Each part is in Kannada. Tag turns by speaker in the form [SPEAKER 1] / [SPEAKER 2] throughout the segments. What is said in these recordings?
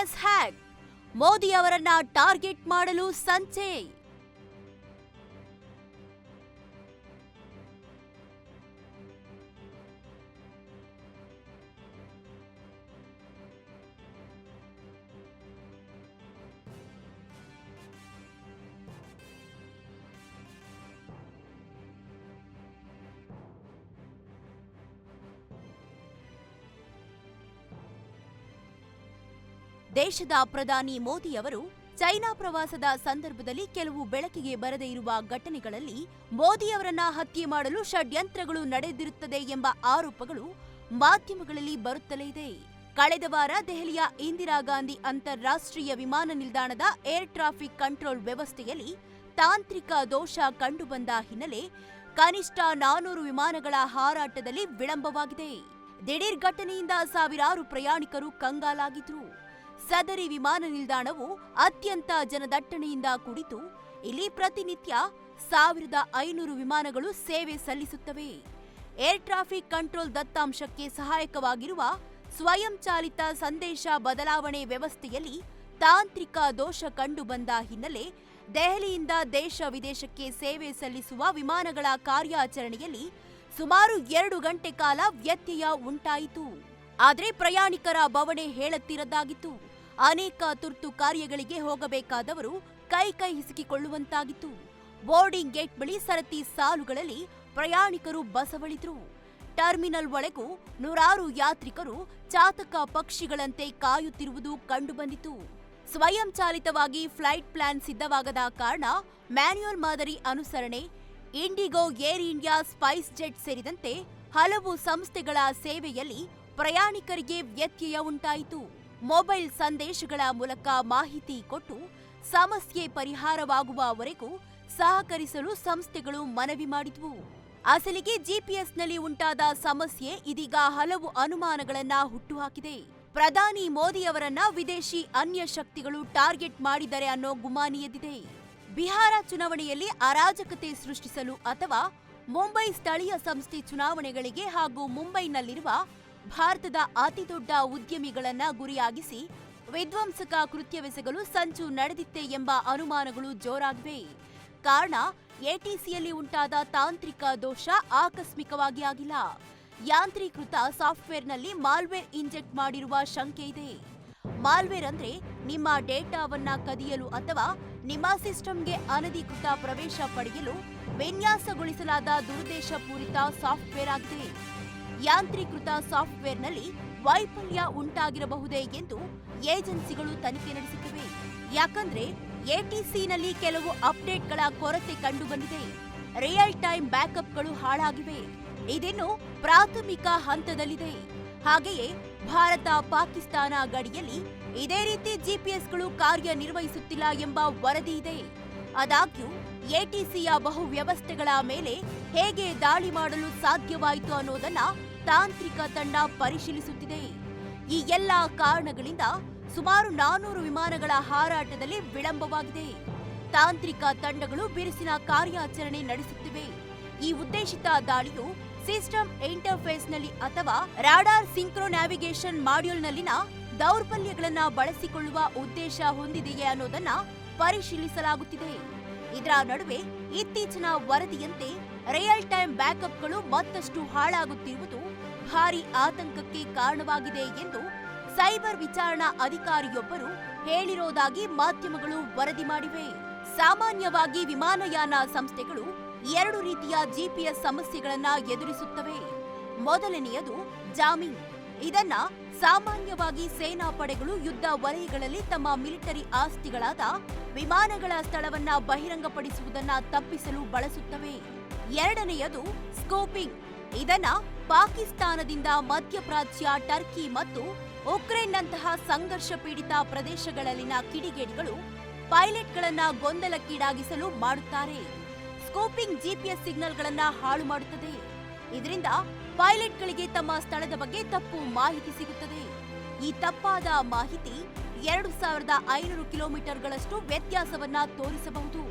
[SPEAKER 1] ಎಸ್ ಹ್ಯಾಕ್ ಮೋದಿ ಅವರನ್ನ ಟಾರ್ಗೆಟ್ ಮಾಡಲು ಸಂಚೆ. ದೇಶದ ಪ್ರಧಾನಿ ಮೋದಿ ಅವರು ಚೈನಾ ಪ್ರವಾಸದ ಸಂದರ್ಭದಲ್ಲಿ ಕೆಲವು ಬೆಳಕಿಗೆ ಬರದೇ ಇರುವ ಘಟನೆಗಳಲ್ಲಿ ಮೋದಿ ಅವರನ್ನ ಹತ್ಯೆ ಮಾಡಲು ಷಡ್ಯಂತ್ರಗಳು ನಡೆದಿರುತ್ತದೆ ಎಂಬ ಆರೋಪಗಳು ಮಾಧ್ಯಮಗಳಲ್ಲಿ ಬರುತ್ತಲೇ ಇದೆ. ಕಳೆದ ವಾರ ದೆಹಲಿಯ ಇಂದಿರಾ ಗಾಂಧಿ ಅಂತಾರಾಷ್ಟ್ರೀಯ ವಿಮಾನ ನಿಲ್ದಾಣದ ಏರ್ ಟ್ರಾಫಿಕ್ ಕಂಟ್ರೋಲ್ ವ್ಯವಸ್ಥೆಯಲ್ಲಿ ತಾಂತ್ರಿಕ ದೋಷ ಕಂಡುಬಂದ ಹಿನ್ನೆಲೆ ಕನಿಷ್ಠ ನಾನೂರು ವಿಮಾನಗಳ ಹಾರಾಟದಲ್ಲಿ ವಿಳಂಬವಾಗಿದೆ. ದಿಢೀರ್ ಘಟನೆಯಿಂದ ಸಾವಿರಾರು ಪ್ರಯಾಣಿಕರು ಕಂಗಾಲಾಗಿದ್ರು. ಸದರಿ ವಿಮಾನ ನಿಲ್ದಾಣವು ಅತ್ಯಂತ ಜನದಟ್ಟಣೆಯಿಂದ ಕೂಡಿತು ಇಲ್ಲಿ ಪ್ರತಿನಿತ್ಯ ಸಾವಿರದ ಐನೂರು ವಿಮಾನಗಳು ಸೇವೆ ಸಲ್ಲಿಸುತ್ತವೆ. ಏರ್ ಟ್ರಾಫಿಕ್ ಕಂಟ್ರೋಲ್ ದತ್ತಾಂಶಕ್ಕೆ ಸಹಾಯಕವಾಗಿರುವ ಸ್ವಯಂಚಾಲಿತ ಸಂದೇಶ ಬದಲಾವಣೆ ವ್ಯವಸ್ಥೆಯಲ್ಲಿ ತಾಂತ್ರಿಕ ದೋಷ ಕಂಡುಬಂದ ಹಿನ್ನೆಲೆ ದೆಹಲಿಯಿಂದ ದೇಶ ವಿದೇಶಕ್ಕೆ ಸೇವೆ ಸಲ್ಲಿಸುವ ವಿಮಾನಗಳ ಕಾರ್ಯಾಚರಣೆಯಲ್ಲಿ ಸುಮಾರು ಎರಡು ಗಂಟೆ ಕಾಲ ವ್ಯತ್ಯಯ ಉಂಟಾಯಿತು. ಆದರೆ ಪ್ರಯಾಣಿಕರ ಬವಣೆ ಹೇಳತ್ತಿರದಾಗಿತ್ತು ಅನೇಕ ತುರ್ತು ಕಾರ್ಯಗಳಿಗೆ ಹೋಗಬೇಕಾದವರು ಕೈ ಕೈ ಹಿಸುಕಿಕೊಳ್ಳುವಂತಾಗಿತ್ತು. ಬೋರ್ಡಿಂಗ್ ಗೇಟ್ ಬಳಿ ಸರತಿ ಸಾಲುಗಳಲ್ಲಿ ಪ್ರಯಾಣಿಕರು ಬಸವಳಿದ್ರು. ಟರ್ಮಿನಲ್ ಒಳಗೂ ನೂರಾರು ಯಾತ್ರಿಕರು ಚಾತಕ ಪಕ್ಷಿಗಳಂತೆ ಕಾಯುತ್ತಿರುವುದು ಕಂಡುಬಂದಿತು. ಸ್ವಯಂಚಾಲಿತವಾಗಿ ಫ್ಲೈಟ್ ಪ್ಲಾನ್ ಸಿದ್ಧವಾಗದ ಕಾರಣ ಮ್ಯಾನ್ಯುಯಲ್ ಮಾದರಿ ಅನುಸರಣೆ, IndiGo air India Spice jet ಸೇರಿದಂತೆ ಹಲವು ಸಂಸ್ಥೆಗಳ ಸೇವೆಯಲ್ಲಿ ಪ್ರಯಾಣಿಕರಿಗೆ ವ್ಯತ್ಯಯ ಉಂಟಾಯಿತು. ಮೊಬೈಲ್ ಸಂದೇಶಗಳ ಮೂಲಕ ಮಾಹಿತಿ ಕೊಟ್ಟು ಸಮಸ್ಯೆ ಪರಿಹಾರವಾಗುವವರೆಗೂ ಸಹಕರಿಸಲು ಸಂಸ್ಥೆಗಳು ಮನವಿ ಮಾಡಿದ್ವು. ಅಸಲಿಗೆ ಜಿಪಿಎಸ್ನಲ್ಲಿ ಉಂಟಾದ ಸಮಸ್ಯೆ ಇದೀಗ ಹಲವು ಅನುಮಾನಗಳನ್ನು ಹುಟ್ಟುಹಾಕಿದೆ. ಪ್ರಧಾನಿ ಮೋದಿ ಅವರನ್ನ ವಿದೇಶಿ ಅನ್ಯ ಶಕ್ತಿಗಳು ಟಾರ್ಗೆಟ್ ಮಾಡಿದರೆ ಅನ್ನೋ ಗುಮಾನಿ ಬಿಹಾರ ಚುನಾವಣೆಯಲ್ಲಿ ಅರಾಜಕತೆ ಸೃಷ್ಟಿಸಲು ಅಥವಾ ಮುಂಬೈ ಸ್ಥಳೀಯ ಸಂಸ್ಥೆ ಚುನಾವಣೆಗಳಿಗೆ ಹಾಗೂ ಮುಂಬೈನಲ್ಲಿರುವ ಭಾರತದ ಅತಿದೊಡ್ಡ ಉದ್ಯಮಿಗಳನ್ನ ಗುರಿಯಾಗಿಸಿ ವಿಧ್ವಂಸಕ ಕೃತ್ಯವೆಸಗಲು ಸಂಚು ನಡೆದಿತ್ತೆ ಎಂಬ ಅನುಮಾನಗಳು ಜೋರಾಗಿವೆ. ಕಾರಣ ಎಟಿಸಿಯಲ್ಲಿ ಉಂಟಾದ ತಾಂತ್ರಿಕ ದೋಷ ಆಕಸ್ಮಿಕವಾಗಿ ಆಗಿಲ್ಲ. ಯಾಂತ್ರೀಕೃತ ಸಾಫ್ಟ್ವೇರ್ನಲ್ಲಿ ಮಾಲ್ವೇರ್ ಇಂಜೆಕ್ಟ್ ಮಾಡಿರುವ ಶಂಕೆ ಇದೆ. ಮಾಲ್ವೇರ್ ಅಂದ್ರೆ ನಿಮ್ಮ ಡೇಟಾವನ್ನ ಕದಿಯಲು ಅಥವಾ ನಿಮ್ಮ ಸಿಸ್ಟಂಗೆ ಅನಧಿಕೃತ ಪ್ರವೇಶ ಪಡೆಯಲು ವಿನ್ಯಾಸಗೊಳಿಸಲಾದ ದುರುದ್ದೇಶಪೂರಿತ ಸಾಫ್ಟ್ವೇರ್ ಆಗಿದೆ. ಯಾಂತ್ರೀಕೃತ ಸಾಫ್ಟ್ವೇರ್ನಲ್ಲಿ ವೈಫಲ್ಯ ಉಂಟಾಗಿರಬಹುದೇ ಎಂದು ಏಜೆನ್ಸಿಗಳು ತನಿಖೆ ನಡೆಸುತ್ತಿವೆ. ಯಾಕಂದ್ರೆ ಎಟಿಸಿನಲ್ಲಿ ಕೆಲವು ಅಪ್ಡೇಟ್ಗಳ ಕೊರತೆ ಕಂಡುಬಂದಿದೆ. ರಿಯಲ್ ಟೈಮ್ ಬ್ಯಾಕಪ್ಗಳು ಹಾಳಾಗಿವೆ. ಇದನ್ನು ಪ್ರಾಥಮಿಕ ಹಂತದಲ್ಲಿದೆ. ಹಾಗೆಯೇ ಭಾರತ ಪಾಕಿಸ್ತಾನ ಗಡಿಯಲ್ಲಿ ಇದೇ ರೀತಿ ಜಿಪಿಎಸ್ಗಳು ಕಾರ್ಯನಿರ್ವಹಿಸುತ್ತಿಲ್ಲ ಎಂಬ ವರದಿ ಇದೆ. ಆದಾಗ್ಯೂ ಎಟಿಸಿಯ ಬಹು ವ್ಯವಸ್ಥೆಗಳ ಮೇಲೆ ಹೇಗೆ ದಾಳಿ ಮಾಡಲು ಸಾಧ್ಯವಾಯಿತು ಅನ್ನೋದನ್ನ ತಾಂತ್ರಿಕ ತಂಡ ಪರಿಶೀಲಿಸುತ್ತಿದೆ. ಈ ಎಲ್ಲ ಕಾರಣಗಳಿಂದ ಸುಮಾರು ನಾನೂರು ವಿಮಾನಗಳ ಹಾರಾಟದಲ್ಲಿ ವಿಳಂಬವಾಗಿದೆ. ತಾಂತ್ರಿಕ ತಂಡಗಳು ಬಿರುಸಿನ ಕಾರ್ಯಾಚರಣೆ ನಡೆಸುತ್ತಿವೆ. ಈ ಉದ್ದೇಶಿತ ದಾಳಿಯು ಸಿಸ್ಟಮ್ ಇಂಟರ್ಫೇಸ್ನಲ್ಲಿ ಅಥವಾ ರಾಡಾರ್ ಸಿಂಕ್ರೋ ನ್ಯಾವಿಗೇಷನ್ ಮಾಡ್ಯೂಲ್ನಲ್ಲಿನ ದೌರ್ಬಲ್ಯಗಳನ್ನು ಬಳಸಿಕೊಳ್ಳುವ ಉದ್ದೇಶ ಹೊಂದಿದೆಯೇ ಅನ್ನೋದನ್ನ ಪರಿಶೀಲಿಸಲಾಗುತ್ತಿದೆ. ಇದರ ನಡುವೆ ಇತ್ತೀಚಿನ ವರದಿಯಂತೆ ರಿಯಲ್ ಟೈಮ್ ಬ್ಯಾಕಪ್ಗಳು ಮತ್ತಷ್ಟು ಹಾಳಾಗುತ್ತಿರುವುದು ಭಾರಿ ಆತಂಕಕ್ಕೆ ಕಾರಣವಾಗಿದೆ ಎಂದು ಸೈಬರ್ ವಿಚಾರಣಾ ಅಧಿಕಾರಿಯೊಬ್ಬರು ಹೇಳಿರೋದಾಗಿ ಮಾಧ್ಯಮಗಳು ವರದಿ ಮಾಡಿವೆ. ಸಾಮಾನ್ಯವಾಗಿ ವಿಮಾನಯಾನ ಸಂಸ್ಥೆಗಳು ಎರಡು ರೀತಿಯ ಜಿಪಿಎಸ್ ಸಮಸ್ಯೆಗಳನ್ನ ಎದುರಿಸುತ್ತವೆ. ಮೊದಲನೆಯದು ಜಾಮಿಂಗ್ ಇದನ್ನ ಸಾಮಾನ್ಯವಾಗಿ ಸೇನಾ ಪಡೆಗಳು ಯುದ್ಧ ವಲಯಗಳಲ್ಲಿ ತಮ್ಮ ಮಿಲಿಟರಿ ಆಸ್ತಿಗಳಾದ ವಿಮಾನಗಳ ಸ್ಥಳವನ್ನ ಬಹಿರಂಗಪಡಿಸುವುದನ್ನ ತಪ್ಪಿಸಲು ಬಳಸುತ್ತವೆ. ಎರಡನೆಯದು ಸ್ಕೋಪಿಂಗ್. ಇದನ್ನ ಪಾಕಿಸ್ತಾನದಿಂದ ಮಧ್ಯಪ್ರಾಚ್ಯ ಟರ್ಕಿ ಮತ್ತು ಉಕ್ರೇನ್ನಂತಹ ಸಂಘರ್ಷ ಪೀಡಿತ ಪ್ರದೇಶಗಳಲ್ಲಿನ ಕಿಡಿಗೇಡಿಗಳು ಪೈಲಟ್ಗಳನ್ನ ಗೊಂದಲಕ್ಕೀಡಾಗಿಸಲು ಮಾಡುತ್ತಾರೆ. ಸ್ಕೋಪಿಂಗ್ ಜಿಪಿಎಸ್ ಸಿಗ್ನಲ್ಗಳನ್ನ ಹಾಳು ಮಾಡುತ್ತದೆ. ಇದರಿಂದ ಪೈಲಟ್ಗಳಿಗೆ ತಮ್ಮ ಸ್ಥಳದ ಬಗ್ಗೆ ತಪ್ಪು ಮಾಹಿತಿ ಸಿಗುತ್ತದೆ. ಈ ತಪ್ಪಾದ ಮಾಹಿತಿ ಎರಡು ಸಾವಿರದ ಐನೂರು ಕಿಲೋಮೀಟರ್ಗಳಷ್ಟು ವ್ಯತ್ಯಾಸವನ್ನ ತೋರಿಸಬಹುದು.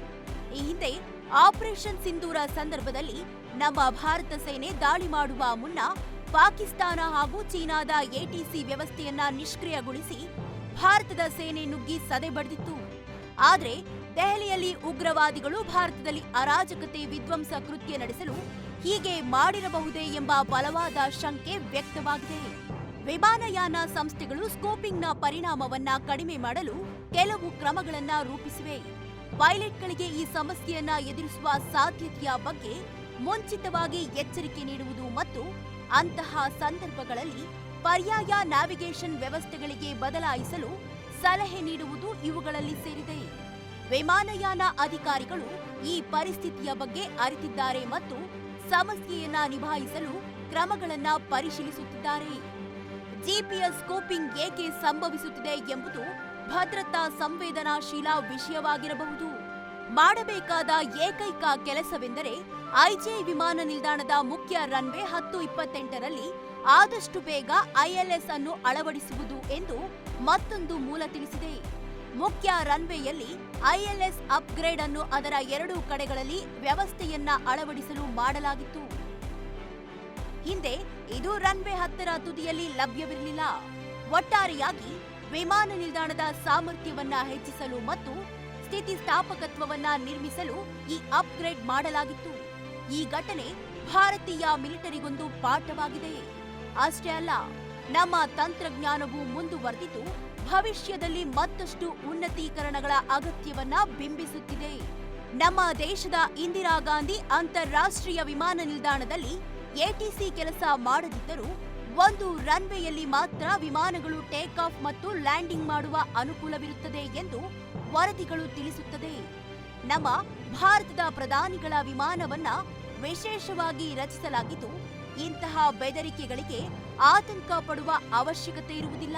[SPEAKER 1] ಈ ಹಿಂದೆ ಆಪರೇಷನ್ ಸಿಂಧೂರ ಸಂದರ್ಭದಲ್ಲಿ ನಮ್ಮ ಭಾರತ ಸೇನೆ ದಾಳಿ ಮಾಡುವ ಮುನ್ನ ಪಾಕಿಸ್ತಾನ ಹಾಗೂ ಚೀನಾದ ಎಟಿಸಿ ವ್ಯವಸ್ಥೆಯನ್ನ ನಿಷ್ಕ್ರಿಯಗೊಳಿಸಿ ಭಾರತದ ಸೇನೆ ನುಗ್ಗಿ ಸದೆಬಡಿದಿತ್ತು ಆದರೆ ದೆಹಲಿಯಲ್ಲಿ ಉಗ್ರವಾದಿಗಳು ಭಾರತದಲ್ಲಿ ಅರಾಜಕತೆ ವಿಧ್ವಂಸ ಕೃತ್ಯ ನಡೆಸಲು ಹೀಗೆ ಮಾಡಿರಬಹುದೇ ಎಂಬ ಬಲವಾದ ಶಂಕೆ ವ್ಯಕ್ತವಾಗಿದೆ. ವಿಮಾನಯಾನ ಸಂಸ್ಥೆಗಳು ಸ್ಕೋಪಿಂಗ್ನ ಪರಿಣಾಮವನ್ನ ಕಡಿಮೆ ಮಾಡಲು ಕೆಲವು ಕ್ರಮಗಳನ್ನ ರೂಪಿಸಿವೆ. ಪೈಲಟ್ಗಳಿಗೆ ಈ ಸಮಸ್ಯೆಯನ್ನ ಎದುರಿಸುವ ಸಾಧ್ಯತೆಯ ಬಗ್ಗೆ ಮುಂಚಿತವಾಗಿ ಎಚ್ಚರಿಕೆ ನೀಡುವುದು ಮತ್ತು ಅಂತಹ ಸಂದರ್ಭಗಳಲ್ಲಿ ಪರ್ಯಾಯ ನ್ಯಾವಿಗೇಷನ್ ವ್ಯವಸ್ಥೆಗಳಿಗೆ ಬದಲಾಯಿಸಲು ಸಲಹೆ ನೀಡುವುದು ಇವುಗಳಲ್ಲಿ ಸೇರಿದೆ. ವಿಮಾನಯಾನ ಅಧಿಕಾರಿಗಳು ಈ ಪರಿಸ್ಥಿತಿಯ ಬಗ್ಗೆ ಅರಿತಿದ್ದಾರೆ ಮತ್ತು ಸಮಸ್ಯೆಯನ್ನ ನಿಭಾಯಿಸಲು ಕ್ರಮಗಳನ್ನ ಪರಿಶೀಲಿಸುತ್ತಿದ್ದಾರೆ. ಜಿಪಿಎಸ್ ಸ್ಕೋಪಿಂಗ್ ಏಕೆ ಸಂಭವಿಸುತ್ತಿದೆ ಎಂಬುದು ಭದ್ರತಾ ಸಂವೇದನಾಶೀಲ ವಿಷಯವಾಗಿರಬಹುದು. ಮಾಡಬೇಕಾದ ಏಕೈಕ ಕೆಲಸವೆಂದರೆ ಐಜಿಐ ವಿಮಾನ ನಿಲ್ದಾಣದ ಮುಖ್ಯ ರನ್ವೇ ಹತ್ತು ಇಪ್ಪತ್ತೆಂಟರಲ್ಲಿ ಆದಷ್ಟು ಬೇಗ ಐಎಲ್ಎಸ್ ಅನ್ನು ಅಳವಡಿಸುವುದು ಎಂದು ಮತ್ತೊಂದು ಮೂಲ ತಿಳಿಸಿದೆ. ಮುಖ್ಯ ರನ್ವೇಯಲ್ಲಿ ಐಎಲ್ಎಸ್ ಅಪ್ಗ್ರೇಡ್ ಅನ್ನು ಅದರ ಎರಡೂ ಕಡೆಗಳಲ್ಲಿ ವ್ಯವಸ್ಥೆಯನ್ನ ಅಳವಡಿಸಲು ಮಾಡಲಾಗಿತ್ತು. ಹಿಂದೆ ಇದು ರನ್ವೇ ಹತ್ತರ ತುದಿಯಲ್ಲಿ ಲಭ್ಯವಿರಲಿಲ್ಲ. ಒಟ್ಟಾರೆಯಾಗಿ ವಿಮಾನ ನಿಲ್ದಾಣದ ಸಾಮರ್ಥ್ಯವನ್ನ ಹೆಚ್ಚಿಸಲು ಮತ್ತು ಸ್ಥಿತಿಸ್ಥಾಪಕತ್ವವನ್ನ ನಿರ್ಮಿಸಲು ಈ ಅಪ್ಗ್ರೇಡ್ ಮಾಡಲಾಗಿತ್ತು. ಈ ಘಟನೆ ಭಾರತೀಯ ಮಿಲಿಟರಿಗೊಂದು ಪಾಠವಾಗಿದೆ. ಅಷ್ಟೇ ಅಲ್ಲ, ನಮ್ಮ ತಂತ್ರಜ್ಞಾನವು ಮುಂದುವರೆದಿದ್ದು ಭವಿಷ್ಯದಲ್ಲಿ ಮತ್ತಷ್ಟು ಉನ್ನತೀಕರಣಗಳ ಅಗತ್ಯವನ್ನ ಬಿಂಬಿಸುತ್ತಿದೆ. ನಮ್ಮ ದೇಶದ ಇಂದಿರಾ ಗಾಂಧಿ ಅಂತಾರಾಷ್ಟ್ರೀಯ ವಿಮಾನ ನಿಲ್ದಾಣದಲ್ಲಿ ಎಟಿಸಿ ಕೆಲಸ ಮಾಡದಿದ್ದರೂ ಒಂದು ರನ್ವೇಯಲ್ಲಿ ಮಾತ್ರ ವಿಮಾನಗಳು ಟೇಕ್ ಆಫ್ ಮತ್ತು ಲ್ಯಾಂಡಿಂಗ್ ಮಾಡುವ ಅನುಕೂಲವಿರುತ್ತದೆ ಎಂದು ವರದಿಗಳು ತಿಳಿಸುತ್ತದೆ. ನಮ್ಮ ಭಾರತದ ಪ್ರಧಾನಿಗಳ ವಿಮಾನವನ್ನ ವಿಶೇಷವಾಗಿ ರಚಿಸಲಾಗಿದ್ದು ಇಂತಹ ಬೆದರಿಕೆಗಳಿಗೆ ಆತಂಕ ಪಡುವ ಅವಶ್ಯಕತೆ ಇರುವುದಿಲ್ಲ.